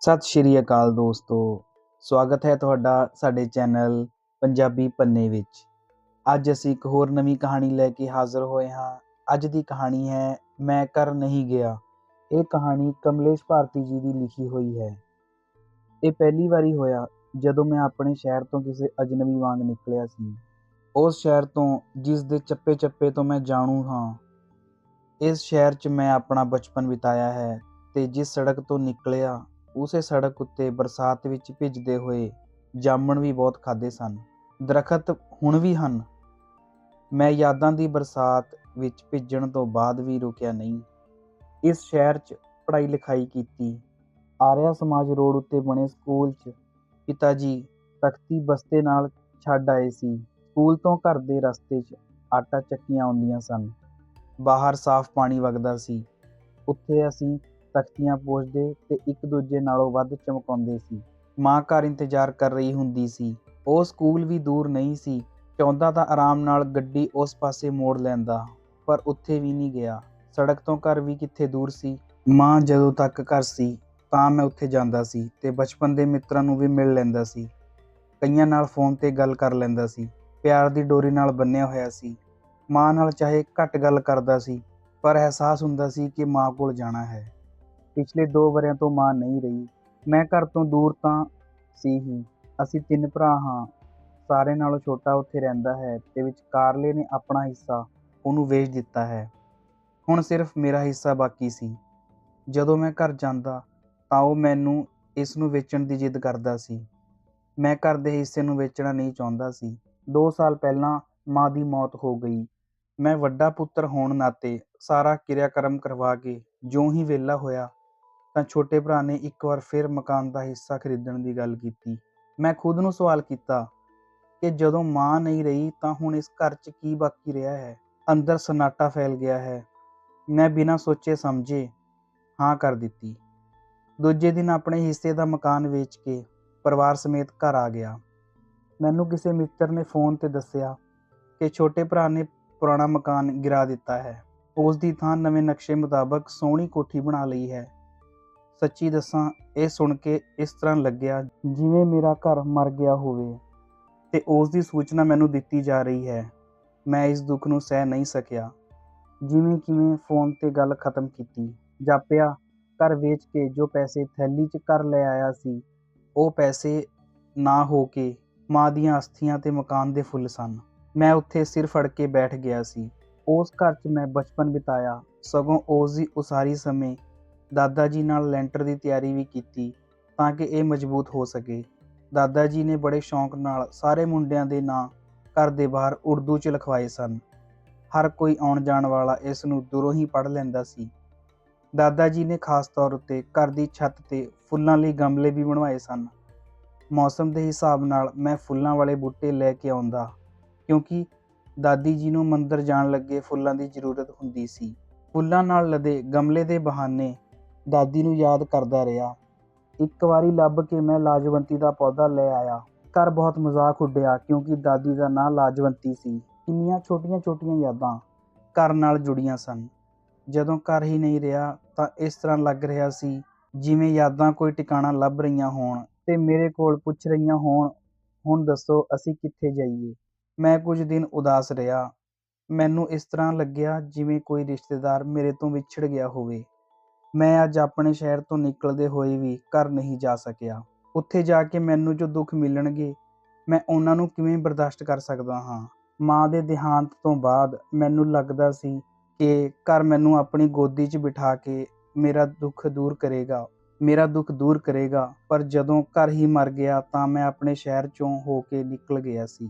ਸਤਿ ਸ਼੍ਰੀ ਅਕਾਲ ਦੋਸਤੋ। ਸਵਾਗਤ ਹੈ ਤੁਹਾਡਾ ਸਾਡੇ ਚੈਨਲ ਪੰਜਾਬੀ ਪੰਨੇ ਵਿੱਚ। ਅੱਜ ਅਸੀਂ ਇੱਕ ਹੋਰ ਨਵੀਂ ਕਹਾਣੀ ਲੈ ਕੇ ਹਾਜ਼ਰ ਹੋਏ ਹਾਂ। ਅੱਜ ਦੀ ਕਹਾਣੀ ਹੈ, ਮੈਂ ਕਰ ਨਹੀਂ ਗਿਆ। ਇਹ ਕਹਾਣੀ ਕਮਲੇਸ਼ ਭਾਰਤੀ ਜੀ ਦੀ ਲਿਖੀ ਹੋਈ ਹੈ। ਇਹ ਪਹਿਲੀ ਵਾਰੀ ਹੋਇਆ ਜਦੋਂ ਮੈਂ ਆਪਣੇ ਸ਼ਹਿਰ ਤੋਂ ਕਿਸੇ ਅਜਨਬੀ ਵਾਂਗ ਨਿਕਲਿਆ ਸੀ। ਉਸ ਸ਼ਹਿਰ ਤੋਂ, ਜਿਸ ਦੇ ਚੱਪੇ ਚੱਪੇ ਤੋਂ ਮੈਂ ਜਾਣੂ ਹਾਂ। ਇਸ ਸ਼ਹਿਰ 'ਚ ਮੈਂ ਆਪਣਾ ਬਚਪਨ ਬਿਤਾਇਆ ਹੈ ਤੇ ਜਿਸ ਸੜਕ ਤੋਂ ਨਿਕਲਿਆ ਉਸੇ ਸੜਕ ਉੱਤੇ ਬਰਸਾਤ ਵਿੱਚ ਭਿੱਜਦੇ ਹੋਏ ਜਾਮਣ ਵੀ ਬਹੁਤ ਖਾਦੇ ਸਨ। ਦਰਖਤ ਹੁਣ ਵੀ ਹਨ। ਮੈਂ ਯਾਦਾਂ ਦੀ ਬਰਸਾਤ ਵਿੱਚ ਭਿੱਜਣ ਤੋਂ ਬਾਅਦ ਵੀ ਰੁਕਿਆ ਨਹੀਂ। ਇਸ ਸ਼ਹਿਰ 'ਚ ਪੜ੍ਹਾਈ ਲਿਖਾਈ ਕੀਤੀ। ਆਰਿਆ ਸਮਾਜ ਰੋਡ ਉੱਤੇ ਬਣੇ ਸਕੂਲ 'ਚ ਪਿਤਾ ਜੀ ਤਖਤੀ ਬਸਤੇ ਨਾਲ ਛੱਡ ਆਏ ਸੀ। ਸਕੂਲ ਤੋਂ ਘਰ ਦੇ ਰਸਤੇ 'ਚ ਆਟਾ ਚੱਕੀਆਂ ਆਉਂਦੀਆਂ ਸਨ। ਬਾਹਰ ਸਾਫ਼ ਪਾਣੀ ਵਗਦਾ ਸੀ। ਉੱਥੇ ਅਸੀਂ ਤਖਤੀਆਂ ਪੋਸ਼ਦੇ ਤੇ ਇੱਕ ਦੂਜੇ ਨਾਲੋਂ ਵੱਧ ਚਮਕਾਉਂਦੇ ਸੀ। ਮਾਂ ਘਰ ਇੰਤਜ਼ਾਰ ਕਰ ਰਹੀ ਹੁੰਦੀ ਸੀ। ਉਹ ਸਕੂਲ ਵੀ ਦੂਰ ਨਹੀਂ ਸੀ। ਚਾਹੁੰਦਾ ਤਾਂ ਆਰਾਮ ਨਾਲ ਗੱਡੀ ਉਸ ਪਾਸੇ ਮੋੜ ਲੈਂਦਾ, ਪਰ ਉੱਥੇ ਵੀ ਨਹੀਂ ਗਿਆ। ਸੜਕ ਤੋਂ ਘਰ ਵੀ ਕਿੱਥੇ ਦੂਰ ਸੀ? ਮਾਂ ਜਦੋਂ ਤੱਕ ਘਰ ਸੀ, ਤਾਂ ਮੈਂ ਉੱਥੇ ਜਾਂਦਾ ਸੀ ਤੇ ਬਚਪਨ ਦੇ ਮਿੱਤਰਾਂ ਨੂੰ ਵੀ ਮਿਲ ਲੈਂਦਾ ਸੀ। ਕਈਆਂ ਨਾਲ ਫੋਨ ਤੇ ਗੱਲ ਕਰ ਲੈਂਦਾ ਸੀ। ਪਿਆਰ ਦੀ ਡੋਰੀ ਨਾਲ ਬੰਨਿਆ ਹੋਇਆ ਸੀ। ਮਾਂ ਨਾਲ ਚਾਹੇ ਘੱਟ ਗੱਲ ਕਰਦਾ ਸੀ, ਪਰ ਅਹਿਸਾਸ ਹੁੰਦਾ ਸੀ ਕਿ ਮਾਂ ਕੋਲ ਜਾਣਾ ਹੈ। ਪਿਛਲੇ 2 ਵਰਿਆਂ ਤੋਂ ਮਾਂ ਨਹੀਂ ਰਹੀ। ਮੈਂ ਘਰ ਤੋਂ ਦੂਰ ਤਾਂ ਸੀ ਹੀ। ਅਸੀਂ ਤਿੰਨ ਭਰਾ ਹਾਂ। ਸਾਰੇ ਨਾਲੋਂ ਛੋਟਾ ਉੱਥੇ ਰਹਿੰਦਾ ਹੈ ਤੇ ਵਿਚਕਾਰਲੇ ਨੇ ਆਪਣਾ ਹਿੱਸਾ ਉਹਨੂੰ ਵੇਚ ਦਿੱਤਾ ਹੈ। ਹੁਣ ਸਿਰਫ ਮੇਰਾ ਹਿੱਸਾ ਬਾਕੀ ਸੀ। ਜਦੋਂ ਮੈਂ ਘਰ ਜਾਂਦਾ ਤਾਂ ਉਹ ਮੈਨੂੰ ਇਸ ਨੂੰ ਵੇਚਣ ਦੀ ਜਿੱਦ ਕਰਦਾ ਸੀ। ਮੈਂ ਘਰ ਦੇ ਹਿੱਸੇ ਨੂੰ ਵੇਚਣਾ ਨਹੀਂ ਚਾਹੁੰਦਾ ਸੀ। 2 ਸਾਲ ਪਹਿਲਾਂ ਮਾਂ ਦੀ ਮੌਤ ਹੋ ਗਈ। ਮੈਂ ਵੱਡਾ ਪੁੱਤਰ ਹੋਣ ਨਾਤੇ ਸਾਰਾ ਕਿਰਿਆਕਰਮ ਕਰਵਾ ਕੇ ਜਿਉਂ ਹੀ ਵਿਹਲਾ ਹੋਇਆ ਤਾਂ ਛੋਟੇ ਭਰਾ ਨੇ ਇੱਕ ਵਾਰ ਫਿਰ ਮਕਾਨ ਦਾ ਹਿੱਸਾ ਖਰੀਦਣ ਦੀ ਗੱਲ ਕੀਤੀ। ਮੈਂ ਖੁਦ ਨੂੰ ਸਵਾਲ ਕੀਤਾ ਕਿ ਜਦੋਂ ਮਾਂ ਨਹੀਂ ਰਹੀ ਤਾਂ ਹੁਣ ਇਸ ਘਰ 'ਚ ਕੀ ਬਾਕੀ ਰਿਹਾ ਹੈ? ਅੰਦਰ ਸਨਾਟਾ ਫੈਲ ਗਿਆ ਹੈ। ਮੈਂ ਬਿਨਾਂ ਸੋਚੇ ਸਮਝੇ ਹਾਂ ਕਰ ਦਿੱਤੀ। ਦੂਜੇ ਦਿਨ ਆਪਣੇ ਹਿੱਸੇ ਦਾ ਮਕਾਨ ਵੇਚ ਕੇ ਪਰਿਵਾਰ ਸਮੇਤ ਘਰ ਆ ਗਿਆ। ਮੈਨੂੰ ਕਿਸੇ ਮਿੱਤਰ ਨੇ ਫੋਨ ਤੇ ਦੱਸਿਆ ਕਿ ਛੋਟੇ ਭਰਾ ਨੇ ਪੁਰਾਣਾ ਮਕਾਨ ਗਿਰਾ ਦਿੱਤਾ ਹੈ। ਉਸ ਦੀ ਥਾਂ ਨਵੇਂ ਨਕਸ਼ੇ ਮੁਤਾਬਕ ਸੋਹਣੀ ਕੋਠੀ ਬਣਾ ਲਈ ਹੈ। ਸੱਚੀ ਦੱਸਾਂ, ਇਹ ਸੁਣ ਕੇ ਇਸ ਤਰ੍ਹਾਂ ਲੱਗਿਆ ਜਿਵੇਂ ਮੇਰਾ ਘਰ ਮਰ ਗਿਆ ਹੋਵੇ ਤੇ ਉਸ ਦੀ ਸੂਚਨਾ ਮੈਨੂੰ ਦਿੱਤੀ ਜਾ ਰਹੀ ਹੈ। ਮੈਂ ਇਸ ਦੁੱਖ ਨੂੰ ਸਹਿ ਨਹੀਂ ਸਕਿਆ। ਜਿਵੇਂ ਕਿਵੇਂ ਫੋਨ ਤੇ ਗੱਲ ਖਤਮ ਕੀਤੀ। ਜਾਪਿਆ, ਘਰ ਵੇਚ ਕੇ ਜੋ ਪੈਸੇ ਥੈਲੀ 'ਚ ਘਰ ਲੈ ਆਇਆ ਸੀ, ਉਹ ਪੈਸੇ ਨਾ ਹੋ ਕੇ ਮਾਂ ਦੀਆਂ ਅਸਥੀਆਂ ਤੇ ਮਕਾਨ ਦੇ ਫੁੱਲ ਸਨ। ਮੈਂ ਉੱਥੇ ਸਿਰ ਫੜ ਕੇ ਬੈਠ ਗਿਆ ਸੀ। ਉਸ ਘਰ 'ਚ ਮੈਂ ਬਚਪਨ ਬਿਤਾਇਆ। ਸਗੋਂ ਉਸ ਦੀ ਉਸਾਰੀ ਸਮੇਂ ਦਾਦਾ ਜੀ ਨਾਲ ਲੈਂਟਰ ਦੀ ਤਿਆਰੀ ਵੀ ਕੀਤੀ ਤਾਂ ਕਿ ਇਹ ਮਜ਼ਬੂਤ ਹੋ ਸਕੇ। ਦਾਦਾ ਜੀ ਨੇ ਬੜੇ ਸ਼ੌਂਕ ਨਾਲ ਸਾਰੇ ਮੁੰਡਿਆਂ ਦੇ ਨਾਂ ਘਰ ਦੇ ਬਾਹਰ ਉਰਦੂ 'ਚ ਲਿਖਵਾਏ ਸਨ। ਹਰ ਕੋਈ ਆਉਣ ਜਾਣ ਵਾਲਾ ਇਸ ਨੂੰ ਦੂਰੋਂ ਹੀ ਪੜ੍ਹ ਲੈਂਦਾ ਸੀ। ਦਾਦਾ ਜੀ ਨੇ ਖਾਸ ਤੌਰ ਉੱਤੇ ਘਰ ਦੀ ਛੱਤ ਤੇ ਫੁੱਲਾਂ ਲਈ ਗਮਲੇ ਵੀ ਬਣਵਾਏ ਸਨ। ਮੌਸਮ ਦੇ ਹਿਸਾਬ ਨਾਲ ਮੈਂ ਫੁੱਲਾਂ ਵਾਲੇ ਬੂਟੇ ਲੈ ਕੇ ਆਉਂਦਾ, ਕਿਉਂਕਿ ਦਾਦੀ ਜੀ ਨੂੰ ਮੰਦਰ ਜਾਣ ਲੱਗੇ ਫੁੱਲਾਂ ਦੀ ਜ਼ਰੂਰਤ ਹੁੰਦੀ ਸੀ। ਫੁੱਲਾਂ ਨਾਲ ਲਦੇ ਗਮਲੇ ਦੇ ਬਹਾਨੇ ਦਾਦੀ ਨੂੰ ਯਾਦ ਕਰਦਾ ਰਿਹਾ। ਇੱਕ ਵਾਰੀ ਲੱਭ ਕੇ ਮੈਂ ਲਾਜਵੰਤੀ ਦਾ ਪੌਦਾ ਲੈ ਆਇਆ। ਘਰ ਬਹੁਤ ਮਜ਼ਾਕ ਉੱਡਿਆ ਕਿਉਂਕਿ ਦਾਦੀ ਦਾ ਨਾਂ ਲਾਜਵੰਤੀ ਸੀ। ਕਿੰਨੀਆਂ ਛੋਟੀਆਂ-ਛੋਟੀਆਂ ਯਾਦਾਂ ਘਰ ਨਾਲ ਜੁੜੀਆਂ ਸਨ। ਜਦੋਂ ਘਰ ਹੀ ਨਹੀਂ ਰਿਹਾ ਤਾਂ ਇਸ ਤਰ੍ਹਾਂ ਲੱਗ ਰਿਹਾ ਸੀ ਜਿਵੇਂ ਯਾਦਾਂ ਕੋਈ ਟਿਕਾਣਾ ਲੱਭ ਰਹੀਆਂ ਹੋਣ ਤੇ ਮੇਰੇ ਕੋਲ ਪੁੱਛ ਰਹੀਆਂ ਹੋਣ, ਹੁਣ ਦੱਸੋ ਅਸੀਂ ਕਿੱਥੇ ਜਾਈਏ? ਮੈਂ ਕੁਝ ਦਿਨ ਉਦਾਸ ਰਿਹਾ। ਮੈਨੂੰ ਇਸ ਤਰ੍ਹਾਂ ਲੱਗਿਆ ਜਿਵੇਂ ਕੋਈ ਰਿਸ਼ਤੇਦਾਰ ਮੇਰੇ ਤੋਂ ਵਿਛੜ ਗਿਆ ਹੋਵੇ। ਮੈਂ ਅੱਜ ਆਪਣੇ ਸ਼ਹਿਰ ਤੋਂ ਨਿਕਲਦੇ ਹੋਏ ਵੀ ਘਰ ਨਹੀਂ ਜਾ ਸਕਿਆ। ਉੱਥੇ ਜਾ ਕੇ ਮੈਨੂੰ ਜੋ ਦੁੱਖ ਮਿਲਣਗੇ, ਮੈਂ ਉਹਨਾਂ ਨੂੰ ਕਿਵੇਂ ਬਰਦਾਸ਼ਤ ਕਰ ਸਕਦਾ ਹਾਂ? ਮਾਂ ਦੇ ਦੇਹਾਂਤ ਤੋਂ ਬਾਅਦ ਮੈਨੂੰ ਲੱਗਦਾ ਸੀ ਕਿ ਘਰ ਮੈਨੂੰ ਆਪਣੀ ਗੋਦੀ 'ਚ ਬਿਠਾ ਕੇ ਮੇਰਾ ਦੁੱਖ ਦੂਰ ਕਰੇਗਾ। ਮੇਰਾ ਦੁੱਖ ਦੂਰ ਕਰੇਗਾ, ਪਰ ਜਦੋਂ ਘਰ ਹੀ ਮਰ ਗਿਆ ਤਾਂ ਮੈਂ ਆਪਣੇ ਸ਼ਹਿਰ 'ਚੋਂ ਹੋ ਕੇ ਨਿਕਲ ਗਿਆ ਸੀ।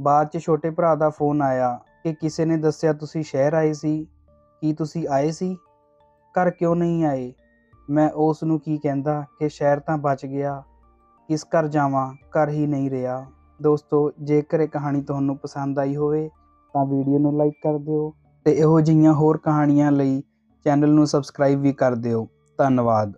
ਬਾਅਦ 'ਚ ਛੋਟੇ ਭਰਾ ਦਾ ਫੋਨ ਆਇਆ ਕਿ ਕਿਸੇ ਨੇ ਦੱਸਿਆ, ਤੁਸੀਂ ਸ਼ਹਿਰ ਆਏ ਸੀ? ਕੀ ਤੁਸੀਂ ਆਏ ਸੀ? ਘਰ ਕਿਉਂ ਨਹੀਂ ਆਏ? ਮੈਂ ਉਸ ਨੂੰ ਕੀ ਕਹਿੰਦਾ ਕਿ ਸ਼ਹਿਰ ਤਾਂ ਬਚ ਗਿਆ, ਕਿਸ ਘਰ ਜਾਵਾਂ, ਘਰ ਹੀ ਨਹੀਂ ਰਿਹਾ। ਦੋਸਤੋ, ਜੇਕਰ ਇਹ ਕਹਾਣੀ ਤੁਹਾਨੂੰ ਪਸੰਦ ਆਈ ਹੋਵੇ, ਤਾਂ ਵੀਡੀਓ ਨੂੰ ਲਾਈਕ ਕਰ ਦਿਓ ਤੇ ਇਹੋ ਜਿਹੀਆਂ ਹੋਰ ਕਹਾਣੀਆਂ ਲਈ ਚੈਨਲ ਨੂੰ ਸਬਸਕ੍ਰਾਈਬ ਵੀ ਕਰ ਦਿਓ। ਧੰਨਵਾਦ।